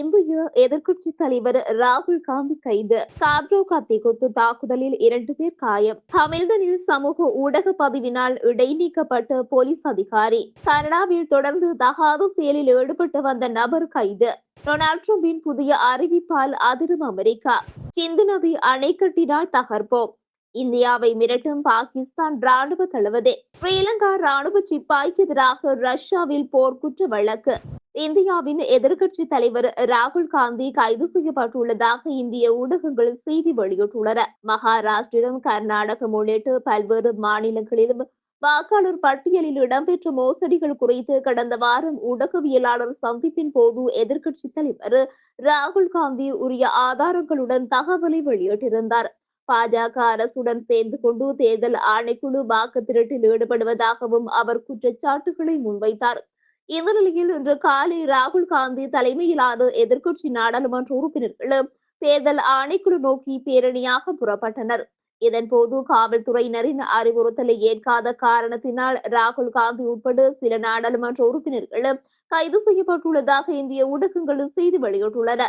இந்திய எதிர்கட்சி தலைவர் ராகுல் காந்தி கைது. சாப்ரோ கத்தி குத்து தாக்குதலில் இரண்டு பேர் காயம். ஹமில்டனில் சமூக ஊடக பதிவினால் இடைநீக்கப்பட்ட போலீஸ் அதிகாரி. கனடாவில் தொடர்ந்து தகாத செயலில் ஈடுபட்டு வந்த நபர் கைது. டொனால்ட் ட்ரம்பின் புதிய அறிவிப்பால் அதிரும் அமெரிக்கா. சிந்து நதி அணை கட்டினால் தகர்ப்போம். இந்தியாவை மிரட்டும் பாகிஸ்தான் ராணுவ தளபதி. ஸ்ரீலங்கா ராணுவ சிப்பாய்க்கு எதிராக ரஷ்யாவில் போர்க்குற்ற வழக்கு. இந்தியாவின் எதிர்க்கட்சி தலைவர் ராகுல் காந்தி கைது செய்யப்பட்டுள்ளதாக இந்திய ஊடகங்கள் செய்தி வெளியிட்டுள்ளன. மகாராஷ்டிரம் கர்நாடகம் உள்ளிட்ட பல்வேறு மாநிலங்களிலும் வாக்காளர் பட்டியலில் இடம்பெற்ற மோசடிகள் குறித்து கடந்த வாரம் ஊடகவியலாளர் சந்திப்பின் போது எதிர்க்கட்சி தலைவர் ராகுல் காந்தி உரிய ஆதாரங்களுடன் தகவலை வெளியிட்டிருந்தார். பாஜக அரசுடன் சேர்ந்து கொண்டு தேர்தல் ஆணைக்குழு வாக்கு திருட்டில் ஈடுபடுவதாகவும் அவர் குற்றச்சாட்டுகளை முன்வைத்தார். இந்நிலையில் இன்று காலை ராகுல் காந்தி தலைமையிலான எதிர்க்கட்சி நாடாளுமன்ற உறுப்பினர்களும் தேர்தல் ஆணைக்குழு நோக்கி பேரணியாக புறப்பட்டனர். இதன்போது காவல்துறையினரின் அறிவுறுத்தலை ஏற்காத காரணத்தினால் ராகுல் காந்தி உட்பட சில நாடாளுமன்ற உறுப்பினர்களும் கைது செய்யப்பட்டுள்ளதாக இந்திய ஊடகங்கள் செய்தி வெளியிட்டுள்ளன.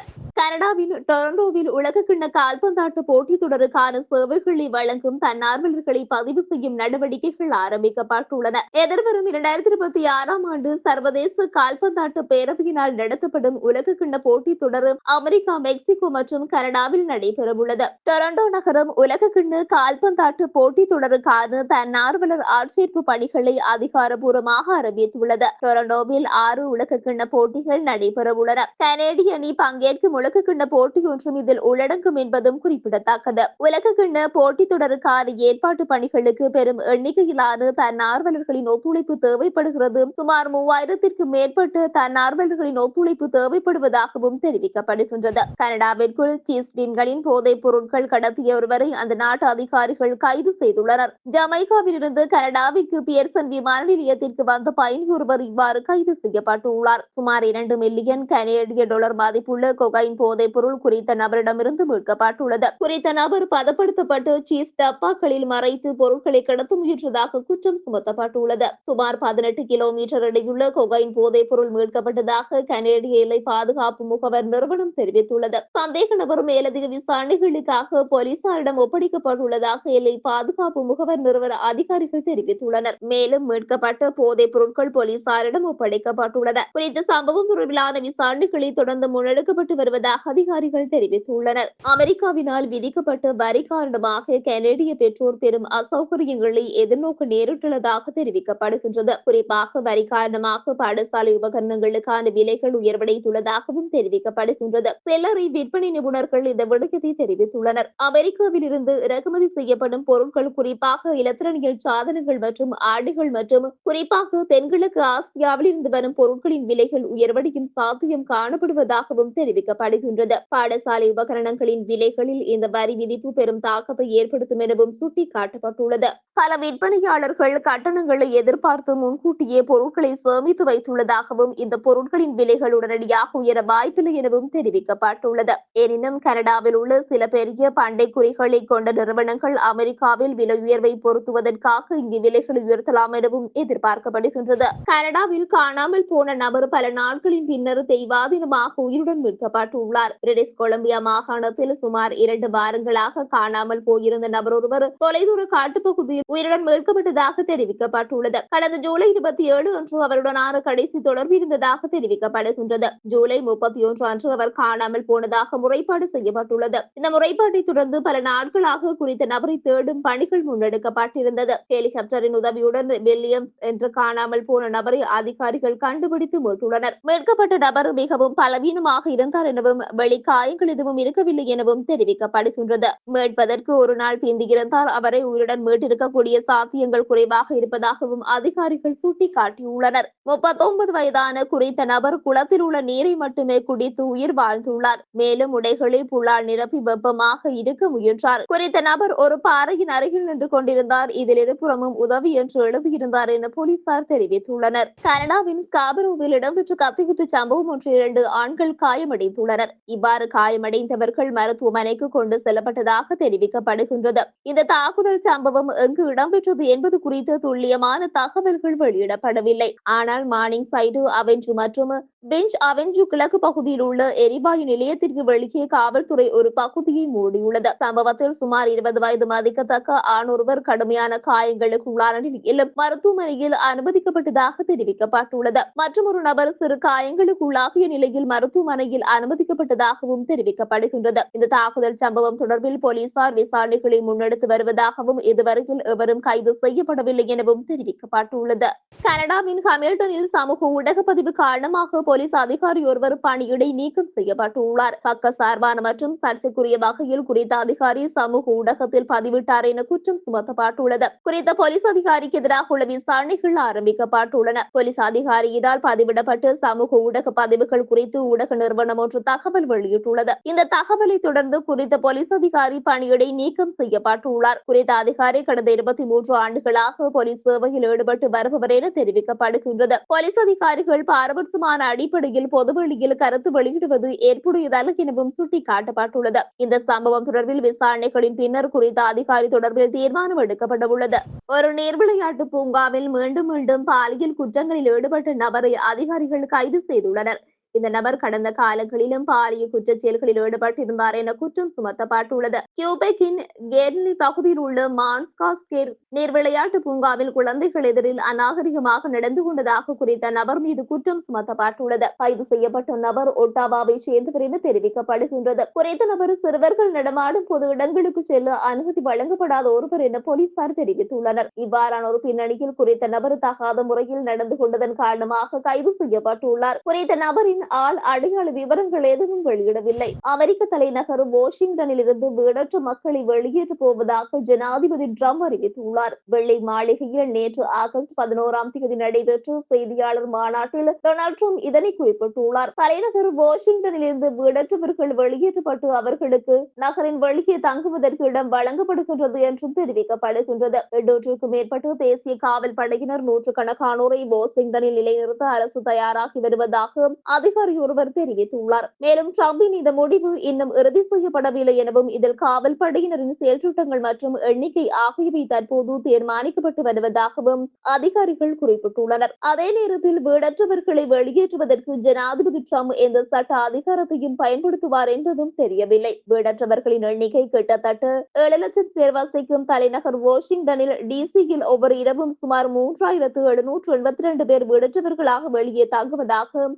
கனடாவின் டொரண்டோவில் உலக கிண்ண கால்பந்தாட்ட போட்டித் தொடருக்கான சேவைகளை வழங்கும் தன்னார்வலர்களை பதிவு செய்யும் நடவடிக்கைகள் ஆரம்பிக்கப்பட்டுள்ளன. எதிர்வரும் இரண்டாயிரத்தி இருபத்தி ஆறாம் ஆண்டு சர்வதேச கால்பந்தாட்ட பேரவையினால் நடத்தப்படும் உலக கிண்ண போட்டித் தொடர் அமெரிக்கா மெக்சிகோ மற்றும் கனடாவில் நடைபெறவுள்ளது. டொரண்டோ நகரம் உலக கிண்ண கால்பந்தாட்ட போட்டித் தொடருக்கான தன்னார்வலர் ஆட்சேர்ப்பு பணிகளை அதிகாரப்பூர்வமாக அறிவித்துள்ளது. டொரண்டோவில் ஆறு உலக கிண்ண போட்டிகள் நடைபெறவுள்ளன. கனேடிய அணி பங்கேற்கும் உலக உலக கிண்ண போட்டி ஒன்றும் இதில் உள்ளடங்கும் என்பதும் குறிப்பிடத்தக்கது. உலக கிண்ண போட்டி தொடருக்கான ஏற்பாட்டு பணிகளுக்கு பெரும் எண்ணிக்கையிலான தன்னார்வலர்களின் ஒத்துழைப்பு தேவைப்படுகிறது. சுமார் மூவாயிரத்திற்கும் மேற்பட்ட தன்னார்வலர்களின் ஒத்துழைப்பு தேவைப்படுவதாகவும் தெரிவிக்கப்படுகின்றது. கனடாவிற்குள் சீஸ்டின்களின் போதைப் பொருட்கள் கடத்திய ஒருவரை அந்த நாட்டு அதிகாரிகள் கைது செய்துள்ளனர். ஜமைக்காவிலிருந்து கனடாவிற்கு பியர்சன் விமான நிலையத்திற்கு வந்த பயணி ஒருவர் இவ்வாறு கைது செய்யப்பட்டுள்ளார். சுமார் இரண்டு மில்லியன் கனேடிய டாலர் மதிப்புள்ள கொகைன் போதைப் பொருள் குறித்த நபரிடமிருந்து மீட்கப்பட்டுள்ளது. குறித்த நபர் பதப்படுத்தப்பட்டு சீஸ் டப்பாக்களில் மறைத்து பொருட்களை கடத்த முயன்றதாக குற்றம் சுமத்தப்பட்டுள்ளது. சுமார் பதினெட்டு கிலோமீட்டர் இடையுள்ள கொகைன் போதைப் பொருள் மீட்கப்பட்டதாக கனேடிய எல்லை பாதுகாப்பு முகவர் நிறுவனம் தெரிவித்துள்ளது. சந்தேக நபர் மேலதிக விசாரணைகளுக்காக போலீசாரிடம் ஒப்படைக்கப்பட்டுள்ளதாக எல்லை பாதுகாப்பு முகவர் நிறுவன அதிகாரிகள் தெரிவித்துள்ளனர். மேலும் மீட்கப்பட்ட போதைப் பொருட்கள் போலீசாரிடம் ஒப்படைக்கப்பட்டுள்ளன குறித்த சம்பவம் தொடர்பிலான விசாரணைகளை தொடர்ந்து முன்னெடுக்கப்பட்டு வருவதாக அதிகாரிகள் தெரிவித்துள்ளனர். அமெரிக்காவினால் விதிக்கப்பட்ட வரி காரணமாக கனேடிய பெற்றோர் பெரும் அசௌகரியங்களை எதிர்நோக்க நேரிட்டுள்ளதாக தெரிவிக்கப்படுகின்றது. குறிப்பாக வரி காரணமாக பாடசாலை உபகரணங்களுக்கான விலைகள் உயர்வடைந்துள்ளதாகவும் தெரிவிக்கப்படுகின்றது. சில்லறை விற்பனை நிபுணர்கள் இந்த விடயத்தை தெரிவித்துள்ளனர். அமெரிக்காவில் இருந்து இறக்குமதி செய்யப்படும் பொருட்கள் குறிப்பாக இலத்திரனியல் சாதனங்கள் மற்றும் ஆடைகள் மற்றும் குறிப்பாக தென்கிழக்கு ஆசியாவில் இருந்து வரும் பொருட்களின் விலைகள் உயர்வடையும் சாத்தியம் காணப்படுவதாகவும் தெரிவிக்கப்படுகிறது. வருகின்றது. பாடசாலை உபகரணங்களின் விலைகளில் இந்த வரி விதிப்பு பெரும் தாக்கத்தை ஏற்படுத்தும் எனவும் சுட்டிக்காட்டப்பட்டுள்ளது. பல விற்பனையாளர்கள் கட்டணங்களை எதிர்பார்த்து முன்கூட்டியே பொருட்களை சேமித்து வைத்துள்ளதாகவும் இந்த பொருட்களின் விலைகள் உடனடியாக உயர வாய்ப்பில்லை எனவும் தெரிவிக்கப்பட்டுள்ளது. எனினும் கனடாவில் உள்ள சில பெரிய பண்டை குறிகளை கொண்ட நிறுவனங்கள் அமெரிக்காவில் விலை உயர்வை பொருத்துவதற்காக இங்கு விலைகளை உயர்த்தலாம் எனவும் எதிர்பார்க்கப்படுகின்றது. கனடாவில் காணாமல் போன நபர் பல நாட்களின் பின்னர் தெய்வாதீனமாக உயிருடன் மீட்கப்பட்டுள்ளார். பிரிட்டிஷ் கொலம்பியா மாகாணத்தில் சுமார் இரண்டு வாரங்களாக காணாமல் போயிருந்த நபர் ஒருவர் தொலைதூர காட்டுப்பகுதியில் உயிருடன் மீட்கப்பட்டதாக தெரிவிக்கப்பட்டுள்ளது. கடந்த ஜூலை இருபத்தி ஏழு அன்று அவருடனான கடைசி தொடர்பு இருந்ததாக தெரிவிக்கப்படுகின்றது. ஜூலை முப்பத்தி ஒன்று அன்று அவர் காணாமல் போனதாக முறைப்பாடு செய்யப்பட்டுள்ளது. இந்த முறைப்பாட்டை தொடர்ந்து பல நாட்களாக குறித்த நபரை தேடும் பணிகள் முன்னெடுக்கப்பட்டிருந்தது. ஹெலிகாப்டரின் உதவியுடன் வில்லியம்ஸ் என்று காணாமல் போன நபரை அதிகாரிகள் கண்டுபிடித்து மீட்டுள்ளனர். மீட்கப்பட்ட நபர் மிகவும் பலவீனமாக இருந்தார் எனவும் வெளிக்காயங்கள் எதுவும் இருக்கவில்லை எனவும் தெரிவிக்கப்படுகின்றது. மீட்பதற்கு ஒரு நாள் பிந்தியிருந்தால் அவரை உயிருடன் மீட்டிருக்கக்கூடிய சாத்தியங்கள் குறைவாக இருப்பதாகவும் அதிகாரிகள் சுட்டிக்காட்டியுள்ளனர். முப்பத்தொன்பது வயதான குறித்த நபர் குளத்தில் உள்ள நீரை மட்டுமே குடித்து உயிர் வாழ்ந்துள்ளார். மேலும் உடைகளை புலால் நிரப்பி வெப்பமாக இருக்க முயன்றார். குறித்த நபர் ஒரு பாறையின் அருகில் நின்று கொண்டிருந்தார். இதில் இருபுறமும் உதவி என்று எழுதியிருந்தார் என போலீசார் தெரிவித்துள்ளனர். கனடாவின் ஸ்காபரோவில் இடம்பெற்ற கத்திக்குத்து சம்பவம் ஒன்று இரண்டு ஆண்கள் காயமடைந்துள்ளனர். இவ்வாறு காயமடைந்தவர்கள் மருத்துவமனைக்கு கொண்டு செல்லப்பட்டதாக தெரிவிக்கப்படுகின்றது. இந்த தாக்குதல் சம்பவம் எங்கு இடம்பெற்றது என்பது குறித்து துல்லியமான தகவல்கள் வெளியிடப்படவில்லை. ஆனால் மார்னிங் சைடு அவென்று மற்றும் பிரிஞ்ச் அவென்று கிழக்கு பகுதியில் உள்ள எரிவாயு நிலையத்திற்கு வெளியே காவல்துறை ஒரு பகுதியை மூடியுள்ளது. சம்பவத்தில் சுமார் இருபது வயது மதிக்கத்தக்க ஆணொருவர் கடுமையான காயங்களுக்கு உள்ளான நிலையில் மருத்துவமனையில் அனுமதிக்கப்பட்டதாக தெரிவிக்கப்பட்டுள்ளது. மற்றும் ஒரு நபர் சிறு காயங்களுக்கு உள்ளாகிய நிலையில் மருத்துவமனையில் அனுமதிக்க அனுமதிக்கப்பட்டதாகவும் தெரிவிக்கப்படுகின்றது. இந்த தாக்குதல் சம்பவம் தொடர்பில் போலீசார் விசாரணைகளை முன்னெடுத்து வருவதாகவும் இதுவரையில் எவரும் கைது செய்யப்படவில்லை எனவும் தெரிவிக்கப்பட்டுள்ளது. கனடாவின் ஹமில்டனில் சமூக ஊடக பதிவு காரணமாக போலீஸ் அதிகாரி ஒருவர் பணியிடை நீக்கம் செய்யப்பட்டுள்ளார். பக்க சார்பான மற்றும் சர்ச்சைக்குரிய வகையில் குறித்த அதிகாரி சமூக ஊடகத்தில் பதிவிட்டார் என குற்றம் சுமத்தப்பட்டுள்ளது. குறித்த போலீஸ் அதிகாரிக்கு எதிராக உள்ள விசாரணைகள் ஆரம்பிக்கப்பட்டுள்ளன. போலீஸ் அதிகாரியினால் பதிவிடப்பட்டு சமூக ஊடக பதிவுகள் குறித்து ஊடக நிறுவனம் ஒன்று தகவல் தகவல் வெளியிட்டுள்ளது. இந்த தகவலை தொடர்ந்து குறித்த போலீஸ் அதிகாரி பணியிடை நீக்கம் செய்யப்பட்டுள்ளார். குறித்த அதிகாரி கடந்த இருபத்தி மூன்று ஆண்டுகளாக போலீஸ் சேவையில் ஈடுபட்டு வருபவர் என தெரிவிக்கப்படுகின்றது. போலீஸ் அதிகாரிகள் பாரபட்சமான அடிப்படையில் பொதுவெளியில் கருத்து வெளியிடுவது ஏற்புடையதல்ல எனவும் சுட்டிக்காட்டப்பட்டுள்ளது. இந்த சம்பவம் தொடர்பில் விசாரணைகளின் பின்னர் குறித்த அதிகாரி தொடர்பில் தீர்மானம் எடுக்கப்பட உள்ளது ஒரு நீர் விளையாட்டு பூங்காவில் மீண்டும் மீண்டும் பாலியல் குற்றங்களில் ஈடுபட்ட நபரை அதிகாரிகள் கைது செய்துள்ளனர். இந்த நபர் கடந்த காலங்களிலும் பாலியல் குற்றச் செயல்களில் ஈடுபட்டிருந்தார் என குற்றம் சுமத்தப்பட்டுள்ளது. கியூபெக்கின் கேர்னி பகுதியில் உள்ள மான்ஸ்காஸ்கேர் நீர் விளையாட்டு பூங்காவில் குழந்தைகள் எதிரில் அநாகரிகமாக நடந்து கொண்டதாக குறித்த நபர் மீது குற்றம் சுமத்தப்பட்டுள்ளது. கைது செய்யப்பட்ட நபர் ஒட்டாவாவை சேர்ந்தவர் என தெரிவிக்கப்படுகின்றது. குறித்த நபர் சிறுவர்கள் நடமாடும் பொது இடங்களுக்கு செல்ல அனுமதி வழங்கப்படாத ஒருவர் என போலீசார் தெரிவித்துள்ளனர். இவ்வாறான ஒரு பின்னணியில் குறித்த நபர் தகாத முறையில் நடந்து கொண்டதன் காரணமாக கைது செய்யப்பட்டுள்ளார். குறித்த நபரின் ஆள் அடையாள விவரங்கள் எதுவும் வெளியிடவில்லை. அமெரிக்க தலைநகர் வாஷிங்டனில் இருந்து வீடற்ற மக்களை வெளியேற்றப் போவதாக ஜனாதிபதி ட்ரம்ப் அறிவித்துள்ளார். வெள்ளை மாளிகையில் நேற்று ஆகஸ்ட் பதினோராம் தேதி நடைபெற்ற செய்தியாளர் மாநாட்டில் டொனால்ட் ட்ரம்ப் இதனை குறிப்பிட்டுள்ளார். தலைநகர் வாஷிங்டனில் இருந்து வீடற்றவர்கள் வெளியேற்றப்பட்டு அவர்களுக்கு நகரின் வெளியே தங்குவதற்கு இடம் வழங்கப்படுகின்றது என்றும் தெரிவிக்கப்படுகின்றது. எண்ணூற்றுக்கும் மேற்பட்ட தேசிய காவல் படையினர் நூற்றுக்கணக்கானோரை வாஷிங்டனில் நிலைநிறுத்த அரசு தயாராகி வருவதாக அதிக அதிகாரி ஒருவர் தெரிவித்துள்ளார். மேலும் டிரம்பின் இந்த முடிவு இன்னும் இறுதி செய்யப்படவில்லை எனவும் இதில் காவல் படையினரின் செயல்திட்டங்கள் மற்றும் எண்ணிக்கை ஆகியவை தற்போது தீர்மானிக்கப்பட்டு வருவதாகவும் அதிகாரிகள் குறிப்பிட்டுள்ளனர். அதே நேரத்தில் வீடற்றவர்களை வெளியேற்றுவதற்கு ஜனாதிபதி டிரம்ப் எந்த சட்ட அதிகாரத்தையும் பயன்படுத்துவார் என்பதும் தெரியவில்லை. வீடற்றவர்களின் எண்ணிக்கை கிட்டத்தட்ட ஏழு லட்சம் பேர் வசிக்கும் தலைநகர் வாஷிங்டனில் டிசியில் ஒவ்வொரு இரவும் சுமார் மூன்றாயிரத்து எழுநூற்று எண்பத்தி இரண்டு பேர் வீடற்றவர்களாக வெளியே தங்குவதாக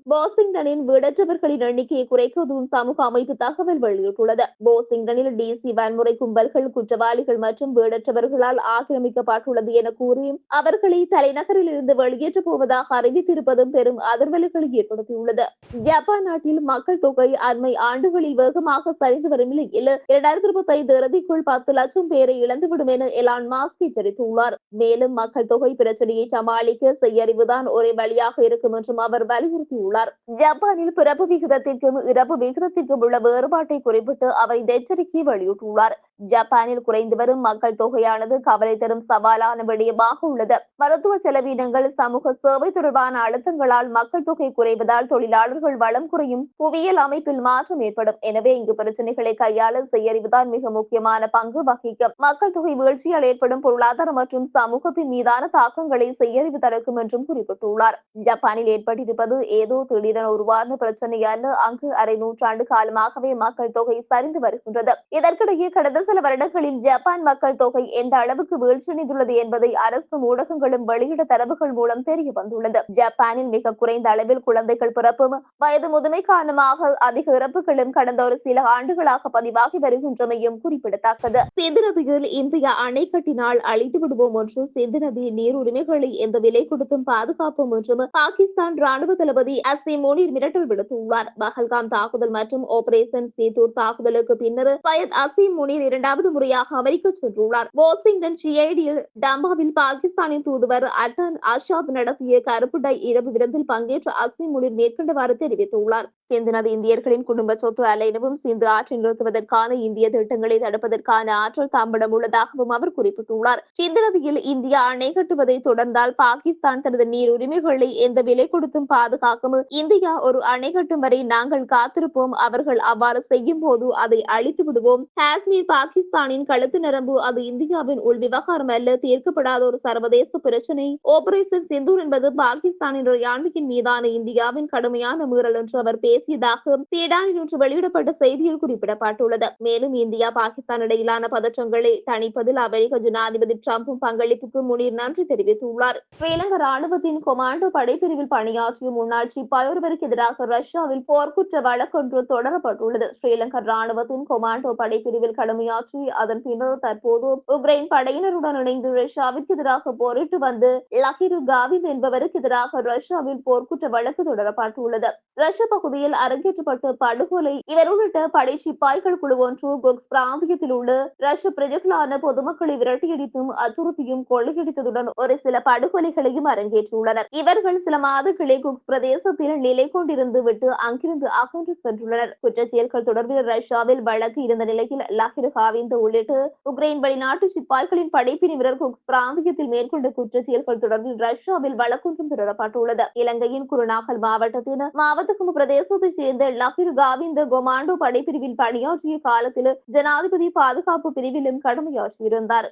வாஷிங்டனின் வீடற்றவர்களின் எண்ணிக்கையை குறைக்க உதவும் சமூக அமைப்பு தகவல் வெளியிட்டுள்ளது. வாஷிங்டனில் டிசி வன்முறை கும்பல்கள் குற்றவாளிகள் மற்றும் வீடற்றவர்களால் ஆக்கிரமிக்கப்பட்டுள்ளது என கூறி அவர்களை தலைநகரில் இருந்து வெளியேற்றப் போவதாக அறிவித்திருப்பதும் பெரும் அதிர்வலைகளை ஏற்படுத்தியுள்ளது. ஜப்பான் நாட்டில் மக்கள் தொகை அண்மை ஆண்டுகளில் வேகமாக சரிந்து வரும் நிலையில் இரண்டாயிரத்தி இருபத்தி ஐந்து இறுதிக்குள் பத்து லட்சம் பேரை இழந்துவிடும் என எலான் மாஸ்க் எச்சரித்துள்ளார். மேலும் மக்கள் தொகை பிரச்சனையை சமாளிக்க செய்யறிவுதான் ஒரே வழியாக இருக்கும் என்றும் அவர் வலியுறுத்தியுள்ளார். ஜப்பானில் பிறப்பு விகிதத்திற்கும் இறப்பு விகிதத்திற்கும் உள்ள வேறுபாட்டை குறிப்பிட்டு அவர் இந்த எச்சரிக்கையை வெளியிட்டுள்ளார். ஜப்பானில் குறைந்து வரும் மக்கள் தொகையானது கவலை தரும் சவாலான விடயமாக உள்ளது. மருத்துவ செலவினங்கள் சமூக சேவை தொடர்பான அழுத்தங்களால் மக்கள் தொகை குறைவதால் தொழிலாளர்கள் வளம் குறையும் புவியியல் அமைப்பில் மாற்றம் ஏற்படும். எனவே இங்கு பிரச்சனைகளை கையாள செய்யறிவுதான் மிக முக்கியமான பங்கு வகிக்கும். மக்கள் தொகை வீழ்ச்சியால் ஏற்படும் பொருளாதார மற்றும் சமூகத்தின் மீதான தாக்கங்களை செய்யறிவு தடுக்கும் என்றும் குறிப்பிட்டுள்ளார். ஜப்பானில் ஏற்பட்டிருப்பது ஏதோ திடீரென உருவான பிரச்சனையால் அங்கு அரை நூற்றாண்டு காலமாகவே மக்கள் தொகை சரிந்து வருகின்றது. இதற்கிடையே கடந்த சில வருடங்களில் ஜப்பான் மக்கள் தொகை எந்த அளவுக்கு வீழ்ச்சியடைந்துள்ளது என்பதை அரசும் ஊடகங்களும் வெளியிட தரவுகள் மூலம் தெரிய வந்துள்ளது. ஜப்பானில் மிக குறைந்த அளவில் குழந்தைகள் பிறப்பும் வயது முதுமை காரணமாக அதிக இறப்புகளும் கடந்த ஒரு சில ஆண்டுகளாக பதிவாகி வருகின்றமையும் குறிப்பிடத்தக்கது. சிந்து நதியில் இந்தியா அணை கட்டினால் அழித்து விடுவோம் என்று சிந்து நதியின் நீர் உரிமைகளை எந்த விலை கொடுத்தும் பாதுகாப்போம் என்றும் பாகிஸ்தான் ராணுவ தளபதி அசிம் முனீர் மிரட்டல் விடுத்துள்ளார். பஹல்காம் தாக்குதல் மற்றும் ஆபரேஷன் சீதூர் தாக்குதலுக்கு பின்னர் சையத் அசீம் முனீர் இரண்டாவது முறையாக அமெரிக்கா சென்றுள்ளார். வாஷிங்டன் சிஐடியில் டம்பாவில் பாகிஸ்தானின் தூதுவர் அட்டான் அஷாத் நடத்திய கருப்பு டை இரவு விருந்தில் பங்கேற்ற அசீம் முனீர் மேற்கண்டவாறு தெரிவித்துள்ளார். சிந்து நதி இந்தியர்களின் குடும்ப சொத்து அல்ல எனவும் சிந்து ஆற்றை நிறுத்துவதற்கான இந்திய திட்டங்களை தடுப்பதற்கான ஆற்றல் தாம்படம் உள்ளதாகவும் அவர் குறிப்பிட்டுள்ளார். சிந்து நதியில் இந்தியா அணை கட்டுவதை தொடர்ந்தால் பாகிஸ்தான் தனது நீர் உரிமைகளை எந்த விலை கொடுத்தும் பாதுகாக்கும் இந்தியா ஒரு அணை கட்டும் வரை நாங்கள் காத்திருப்போம். அவர்கள் அவ்வாறு செய்யும் போது அதை அழித்து விடுவோம். காஷ்மீர் பாகிஸ்தானின் கழுத்து நரம்பு அது இந்தியாவின் உள் விவகாரம் அல்ல தீர்க்கப்படாத ஒரு சர்வதேச பிரச்சனை. ஆபரேஷன் சிந்தூர் என்பது பாகிஸ்தானின் இராணுவின் மீதான இந்தியாவின் கடுமையான மீறல் என்று அவர் பேசியதாக சீடானில் இன்று வெளியிடப்பட்ட செய்தியில் குறிப்பிடப்பட்டுள்ளது. மேலும் இந்தியா பாகிஸ்தான் இடையிலான பதற்றங்களை தணிப்பதில் அமெரிக்க ஜனாதிபதி டிரம்பும் பங்களிப்புக்கு முனீர் நன்றி தெரிவித்துள்ளார். ஸ்ரீலங்கா ராணுவத்தின் கொமாண்டோ படைப்பிரிவில் பணியாற்றிய முன்னாள் சிப்பாய் ஒருவருக்கு எதிராக ரஷ்யாவில் போர்க்குற்ற வழக்கொன்று தொடரப்பட்டுள்ளது. ஸ்ரீலங்கா ராணுவத்தின் கொமாண்டோ படைப்பிரிவில் கடமையாற்றி அதன் பின்னர் தற்போது உக்ரைன் படையினருடன் இணைந்து ரஷ்யாவிற்கு எதிராக போரிட்டு வந்து லகிரு காவிந்த் என்பவருக்கு எதிராக ரஷ்யாவில் போர்க்குற்ற வழக்கு தொடரப்பட்டுள்ளது. ரஷ்ய பகுதியில் அரங்கேற்றப்பட்ட படுகொலை இவர் உள்ளிட்ட படை சிப்பாய்கள் குழு ஒன்று குக்ஸ் பிராந்தியத்தில் உள்ள ரஷ்ய பிரஜைகளான பொதுமக்களை விரட்டியடித்தும் அச்சுறுத்தியும் கொள்ளையடித்ததுடன் ஒரு சில படுகொலைகளையும் அரங்கேற்றியுள்ளனர். இவர்கள் சில மாதங்களே குக்ஸ் பிரதேசத்தில் நிலை கொண்டிருந்து விட்டு அங்கிருந்து அகன்று சென்றுள்ளனர். குற்ற செயல்கள் தொடர்பில் ரஷ்யாவில் வழக்கு இருந்த நிலையில் லஹிர் காவிந்த் உள்ளிட்டு உக்ரைன் வெளிநாட்டு சிப்பாய்களின் படைப்பிரிவினர் குக்ஸ் பிராந்தியத்தில் மேற்கொண்ட குற்ற செயல்கள் தொடர்பில் ரஷ்யாவில் வழக்கொன்றும் தொடரப்பட்டுள்ளது. இலங்கையின் குருநாகல் மாவட்டத்தின் மாவட்டக்குமு பிரதேசத்தைச் சேர்ந்த லஹிர் காவிந்த கொமாண்டோ படைப்பிரிவில் பணியாற்றிய காலத்தில் ஜனாதிபதி பாதுகாப்பு பிரிவிலும் கடமையாற்றியிருந்தார்.